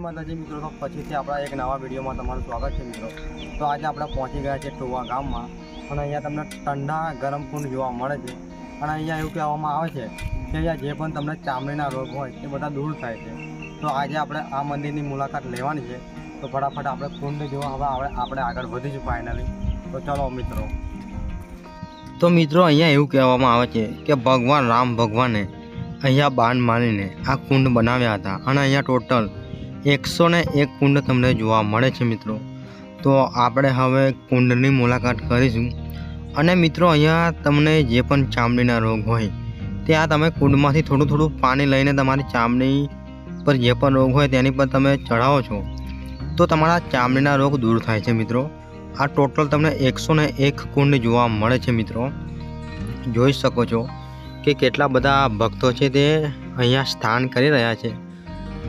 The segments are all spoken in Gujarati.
માતાજી મિત્રો, તો પછીથી આપણા એક નવા વિડીયોમાં તમારું સ્વાગત છે મિત્રો. તો આજે આપણે પહોંચી ગયા છે ટોવા ગામમાં અને અહીંયા તમને ઠંડા, ગરમ કુંડ જોવા મળે છે. અને અહીંયા એવું કહેવામાં આવે છે કે અહીંયા જે પણ તમને ચામડીના રોગ હોય એ બધા દૂર થાય છે. તો આજે આપણે આ મંદિરની મુલાકાત લેવાની છે. તો ફટાફટ આપણે કુંડ જોવા હવે આપણે આપણે આગળ વધીશું ફાઇનલી તો ચલો મિત્રો. તો મિત્રો, અહીંયા એવું કહેવામાં આવે છે કે ભગવાન રામ ભગવાને અહીંયા બાન માનીને આ કુંડ બનાવ્યા હતા. અને અહીંયા ટોટલ એકસો ને એક કુંડ તમને જોવા મળે છે મિત્રો. તો આપણે હવે કુંડની મુલાકાત કરીશું. અને મિત્રો, અહીંયા તમને જે પણ ચામડીના રોગ હોય, ત્યાં તમે કુંડમાંથી થોડું થોડું પાણી લઈને તમારી ચામડી પર જે પણ રોગ હોય તેની પર તમે ચઢાવો છો. તો તમારા ચામડીના રોગ દૂર થાય છે મિત્રો. આ ટોટલ તમને એકસો ને એક કુંડ જોવા મળે છે મિત્રો. જોઈ શકો છો કે કેટલા બધા ભક્તો છે તે અહીંયા સ્નાન કરી રહ્યા છે.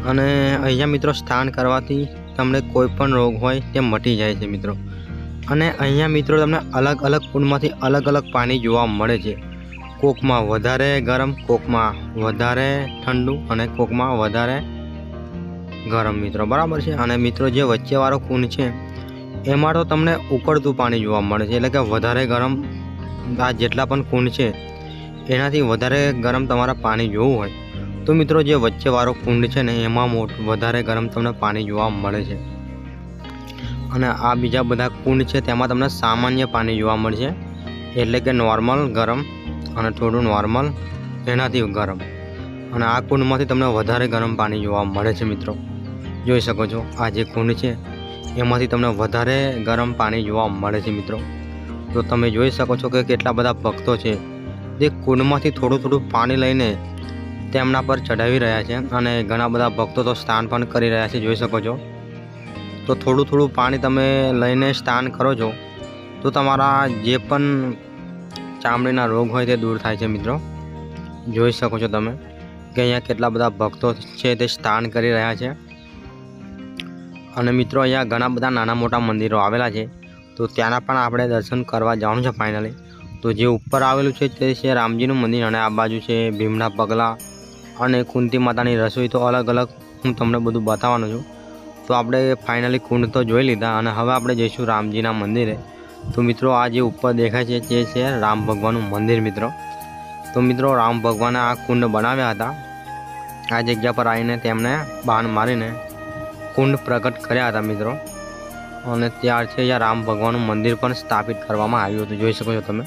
અને અહીંયા મિત્રો સ્નાન કરવાથી તમને કોઈ પણ રોગ હોય તે મટી જાય છે મિત્રો. અને અહીંયા મિત્રો તમને અલગ અલગ કુંડમાંથી અલગ અલગ પાણી જોવા મળે છે. કોકમાં વધારે ગરમ, કોકમાં વધારે ઠંડુ અને કોકમાં વધારે ગરમ મિત્રો. બરાબર છે? અને મિત્રો જે વચ્ચેવાળો કુંડ છે, એમાં તો તમને ઉકળતું પાણી જોવા મળે છે. એટલે કે વધારે ગરમ, આ જેટલા પણ કુંડ છે, એનાથી વધારે ગરમ તમારા પાણી જોવું હોય. તો મિત્રો જે વચ્ચેવાળો કુંડ છે ને, એમાં વધારે ગરમ તમને પાણી જોવા મળે છે. અને આ બીજા બધા કુંડ છે, તેમાં તમને સામાન્ય પાણી જોવા મળશે. એટલે કે નોર્મલ ગરમ અને થોડું નોર્મલ એનાથી ગરમ. અને આ કુંડમાંથી તમને વધારે ગરમ પાણી જોવા મળે છે મિત્રો. જોઈ શકો છો, આ જે કુંડ છે, એમાંથી તમને વધારે ગરમ પાણી જોવા મળે છે મિત્રો. તો તમે જોઈ શકો છો કે કેટલા બધા ભક્તો છે. જે કુંડમાંથી થોડું થોડું પાણી લઈને તેમના પર ચડાવી રહ્યા છે અને ઘણા બધા ભક્તો તો સ્નાન પણ કરી રહ્યા છે, જોઈ શકો છો. તો થોડું થોડું પાણી તમે લઈને સ્નાન કરો છો, તો તમારા જે પણ ચામડીના રોગ હોય તે દૂર થાય છે મિત્રો. જોઈ શકો છો તમે કે અહીંયા કેટલા બધા ભક્તો છે તે સ્નાન કરી રહ્યા છે. અને મિત્રો અહીંયા ઘણા બધા નાના મોટા મંદિરો આવેલા છે, તો ત્યાંના પણ આપણે દર્શન કરવા જવાનું છે ફાઇનલી તો જે ઉપર આવેલું છે તે છે રામજીનું મંદિર અને આ બાજુ છે ભીમના પગલાં અને કુંતી માતાની રસોઈ તો અલગ અલગ હું તમને બધું બતાવવાનું છું. તો આપણે ફાઇનલી કુંડ તો જોઈ લીધા અને હવે આપણે જઈશું રામજીના મંદિરે. તો મિત્રો, આ જે ઉપર દેખાય છે તે છે રામ ભગવાનનું મંદિર મિત્રો. તો મિત્રો, રામ ભગવાને આ કુંડ બનાવ્યા હતા. આ જગ્યા પર આવીને તેમણે બાણ મારીને કુંડ પ્રગટ કર્યા હતા મિત્રો. અને ત્યાર છે અહીંયા રામ ભગવાનનું મંદિર પણ સ્થાપિત કરવામાં આવ્યું હતું. જોઈ શકો છો તમે.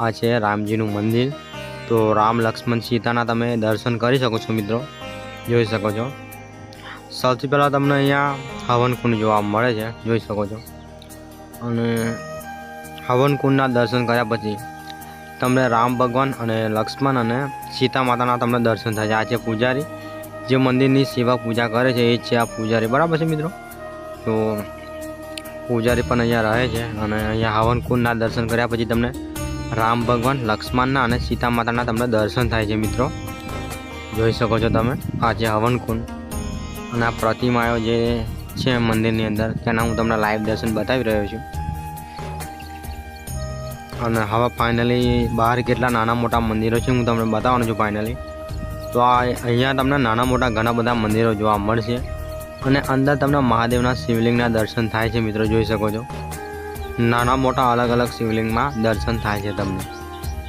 આ છે રામજીનું મંદિર. તો રામ લક્ષ્મણ સીતાના તમે દર્શન કરી શકો છો મિત્રો, જોઈ શકો છો. સૌથી પહેલાં તમને અહીંયા હવનકુંડ જોવા મળે છે, જોઈ શકો છો. અને હવનકુંડના દર્શન કર્યા પછી તમને રામ ભગવાન અને લક્ષ્મણ અને સીતા માતાના તમને દર્શન થાય છે. આ છે પૂજારી, જે મંદિરની સેવા પૂજા કરે છે, એ છે આ પૂજારી. બરાબર છે મિત્રો? તો પૂજારી પણ અહીંયા રહે છે અને અહીંયા હવનકુંડના દર્શન કર્યા પછી તમને રામ ભગવાન, લક્ષ્મણના અને સીતા માતાના તમને દર્શન થાય છે મિત્રો. જોઈ શકો છો તમે, આ જે હવન કુંડ અને આ પ્રતિમાઓ જે છે મંદિરની અંદર, તેના હું તમને લાઈવ દર્શન બતાવી રહ્યો છું. અને હવે ફાઇનલી બહાર કેટલા નાના મોટા મંદિરો છે હું તમને બતાવવાનો છું ફાઇનલી તો આ અહીંયા તમને નાના મોટા ઘણા બધા મંદિરો જોવા મળશે. અને અંદર તમને મહાદેવના શિવલિંગના દર્શન થાય છે મિત્રો, જોઈ શકો છો. નાના મોટા અલગ અલગ શિવલિંગમાં દર્શન થાય છે તમને.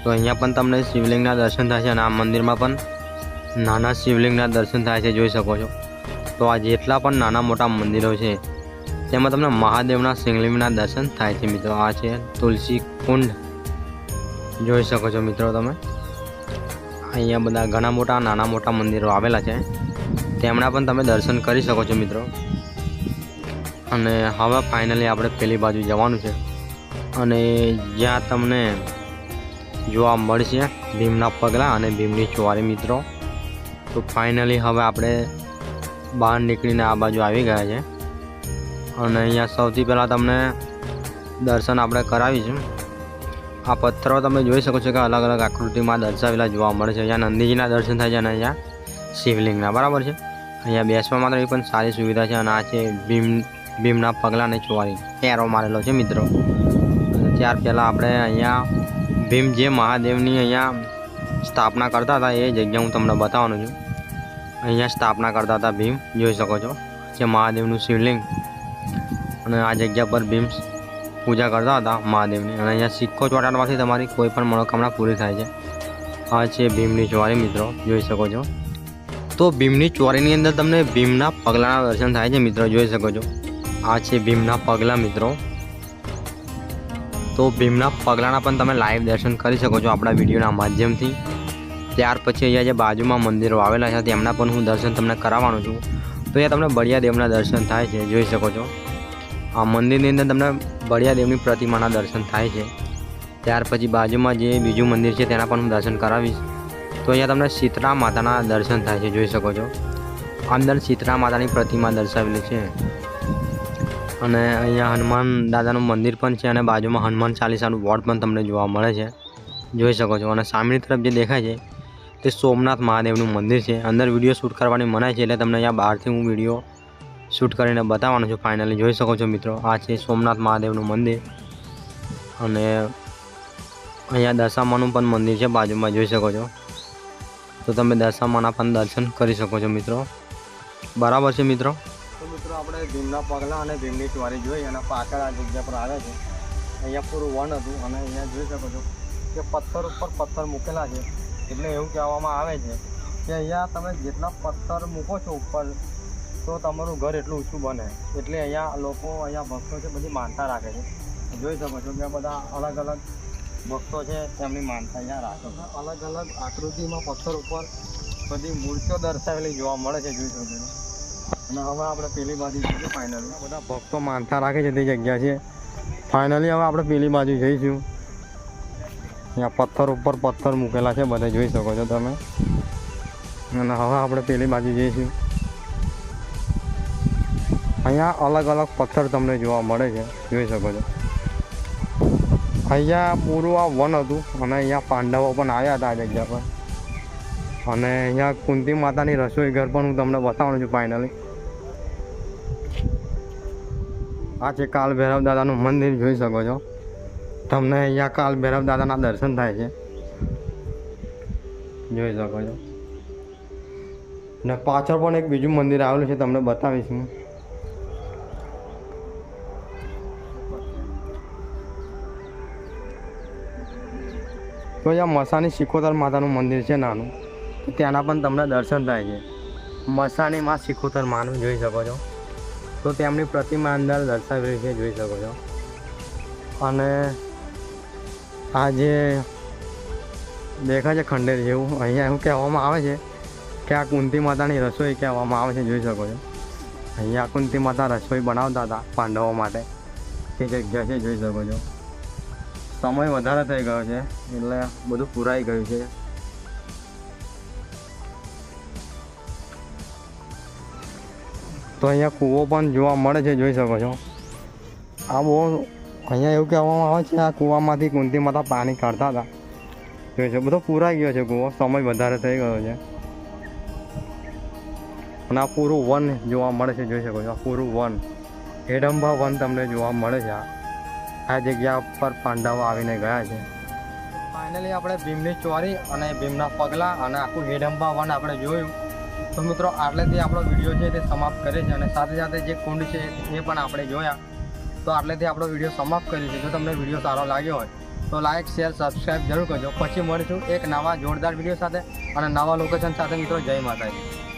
તો અહીંયા પણ તમને શિવલિંગના દર્શન થાય છે અને આ મંદિરમાં પણ નાના શિવલિંગના દર્શન થાય છે, જોઈ શકો છો. તો આ જેટલા પણ નાના મોટા મંદિરો છે, તેમાં તમને મહાદેવના શિવલિંગના દર્શન થાય છે મિત્રો. આ છે તુલસી કુંડ. જોઈ શકો છો મિત્રો તમે. અહીંયા બધા ઘણા મોટા, નાના મોટા મંદિરો આવેલા છે. તેમના પણ તમે દર્શન કરી શકો છો મિત્રો. અને હવે ફાઇનલી આપણે પેલી બાજુ જવાનું છે. અને જ્યાં તમને જોવા મળશે ભીમના પગલાં અને ભીમની ચોરી મિત્રો. તો ફાઇનલી હવે આપણે બહાર નીકળીને આ બાજુ આવી ગયા છે. અને અહીંયા સૌથી પહેલાં તમને દર્શન આપણે કરાવીશું. આ પથ્થરો તમે જોઈ શકો છો કે અલગ અલગ આકૃતિમાં દર્શાવેલા જોવા મળે છે. અહીંયા નંદીજીના દર્શન થાય છે અને અહીંયા શિવલિંગના, બરાબર છે? અહીંયા બેસવા માટે પણ સારી સુવિધા છે અને આ છે ભીમ ભીમના પગલાં અને ચોરી એરો મારેલો છે મિત્રો. ત્યાર પહેલાં આપણે અહીંયા ભીમ જે મહાદેવની અહીંયા સ્થાપના કરતા હતા, એ જગ્યા હું તમને બતાવવાનું છું. અહીંયા સ્થાપના કરતા હતા ભીમ, જોઈ શકો છો. જે મહાદેવનું શિવલિંગ. અને આ જગ્યા પર ભીમ પૂજા કરતા હતા મહાદેવની. અને અહીંયા સિક્કો ચોટાડવાથી તમારી કોઈ પણ મનોકામના પૂરી થાય છે. આ છે ભીમની ચોરી મિત્રો, જોઈ શકો છો. તો ભીમની ચોરીની અંદર તમને ભીમના પગલાંના દર્શન થાય છે મિત્રો, જોઈ શકો છો. આ છે ભીમના પગલાં, મિત્રો. તો ભીમના પગલાંના પણ તમે લાઈવ દર્શન કરી શકો છો આપણા વિડીયોના માધ્યમથી. ત્યાર પછી અહીંયા જે બાજુમાં મંદિરો આવેલા છે, તેમના પણ હું દર્શન તમને કરાવવાનો છું. તો અહીંયા તમને બળિયાદેવના દર્શન થાય છે, જોઈ શકો છો. આ મંદિરની અંદર તમને બળિયાદેવની પ્રતિમાના દર્શન થાય છે. ત્યાર પછી બાજુમાં જે બીજું મંદિર છે, તેના પણ હું દર્શન કરાવીશ. તો અહીંયા તમને શીતળા માતાના દર્શન થાય છે, જોઈ શકો છો. અંદર શીતળા માતાની પ્રતિમા દર્શાવેલી છે. અને અહીંયા હનુમાન દાદાનું મંદિર પણ છે અને બાજુમાં હનુમાન ચાલીસાનું બોર્ડ પણ તમને જોવા મળે છે. જોઈ શકો છો. અને સામેની તરફ જે દેખાય છે, તે સોમનાથ મહાદેવનું મંદિર છે. અંદર વીડિયો શૂટ કરવાની મનાય છે એટલે તમને અહીંયા બહારથી હું વીડિયો શૂટ કરીને બતાવવાનો છું. ફાઇનલી જોઈ શકો છો મિત્રો, આ છે સોમનાથ મહાદેવનું મંદિર. અને અહીંયા દશામાનું પણ મંદિર છે બાજુમાં, જોઈ શકો છો. તો તમે દશામાના પણ દર્શન કરી શકો છો મિત્રો. બરાબર છે મિત્રો? આપણે ભીમના પગલાં અને ભીમની ચોરી જોઈ અને પાછળ આ જગ્યા પર આવે છે. અહીંયા પૂરું વન હતું અને અહીંયા જોઈ શકો છો કે પથ્થર ઉપર પથ્થર મૂકેલા છે. એટલે એવું કહેવામાં આવે છે કે અહીંયા તમે જેટલા પથ્થર મૂકો છો ઉપર, તો તમારું ઘર એટલું ઊંચું બને. એટલે અહીંયા લોકો, અહીંયા ભક્તો છે, બધી માનતા રાખે છે. જોઈ શકો છો કે બધા અલગ અલગ ભક્તો છે, તેમની માનતા અહીંયા રાખે છે. અલગ અલગ આકૃતિમાં પથ્થર ઉપર બધી મૂર્તિઓ દર્શાવેલી જોવા મળે છે, જોઈ શકો છો. અને હવે આપણે પેલી બાજુ ફાઇનલી બધા ભક્તો માનતા રાખે છે તે જગ્યા છે. ફાઇનલી હવે આપણે પેલી બાજુ જઈશું. અહીંયા પથ્થર ઉપર પથ્થર મૂકેલા છે, બધા જોઈ શકો છો તમે. અને હવે આપણે પેલી બાજુ જઈશું. અહીંયા અલગ અલગ પથ્થર તમને જોવા મળે છે, જોઈ શકો છો. અહીંયા પૂરું આ વન હતું, અને અહીંયા પાંડવો પણ આવ્યા હતા આ જગ્યા પર. અને અહીંયા કુંતી માતાની રસોઈ ઘર પણ હું તમને બતાવવાનું છું ફાઇનલી આ કાલ ભૈરવ દાદાનું મંદિર જોઈ શકો છો. તમને અહીંયા કાલ ભૈરવ દાદાના દર્શન થાય છે. જોઈ શકો છો. ને પાછળ પણ એક બીજું મંદિર આવેલું છે, તમને બતાવીશ હું. તો અહીંયા મસાની શિખોતર માતાનું મંદિર છે નાનું. ત્યાંના પણ તમને દર્શન થાય છે. મસાની માં શિકોતર માનું, જોઈ શકો છો. તો તેમની પ્રતિમા અંદર દર્શાવેલી છે, જોઈ શકો છો. અને આ જે દેખાય છે ખંડેર જેવું, અહીંયા એવું કહેવામાં આવે છે કે આ કુંતી માતાની રસોઈ કહેવામાં આવે છે, જોઈ શકો છો. અહીંયા કુંતી માતા રસોઈ બનાવતા હતા પાંડવો માટે. તે જગ્યા છે, જોઈ શકો છો. સમય વધારે થઈ ગયો છે, એટલે બધું પુરાઈ ગયું છે. તો અહીંયા કૂવો પણ જોવા મળે છે, જોઈ શકો છો. આ બહુ અહીંયા એવું કહેવામાં આવે છે, આ કૂવામાંથી કુંતી માતા પાણી કાઢતા હતા. જોઈ છે બધો પૂરાઈ ગયો છે કૂવો, સમય વધારે થઈ ગયો છે. અને આ પૂરું વન જોવા મળે છે, જોઈ શકો છો, આ પૂરું વન. હેડંબા વન તમને જોવા મળે છે, આ. જગ્યા પર પાંડવો આવીને ગયા છે. ફાઇનલી આપણે ભીમની ચોરી અને ભીમના પગલાં અને આખું હેડંબા વન આપણે જોયું. તો મિત્રો આટલેથી આપણો વીડિયો છે તે સમાપ્ત કરે છે અને સાથે સાથે જે કુંડ છે એ પણ આપણે જોયા. તો આટલેથી આપણો વીડિયો સમાપ્ત કર્યો છે જો તમને વીડિયો સારો લાગ્યો હોય, તો લાઇક શેર સબસ્ક્રાઈબ જરૂર કરજો. પછી મળીશું એક નવા જોરદાર વીડિયો સાથે અને નવા લોકેશન સાથે મિત્રો, જય માતાજી.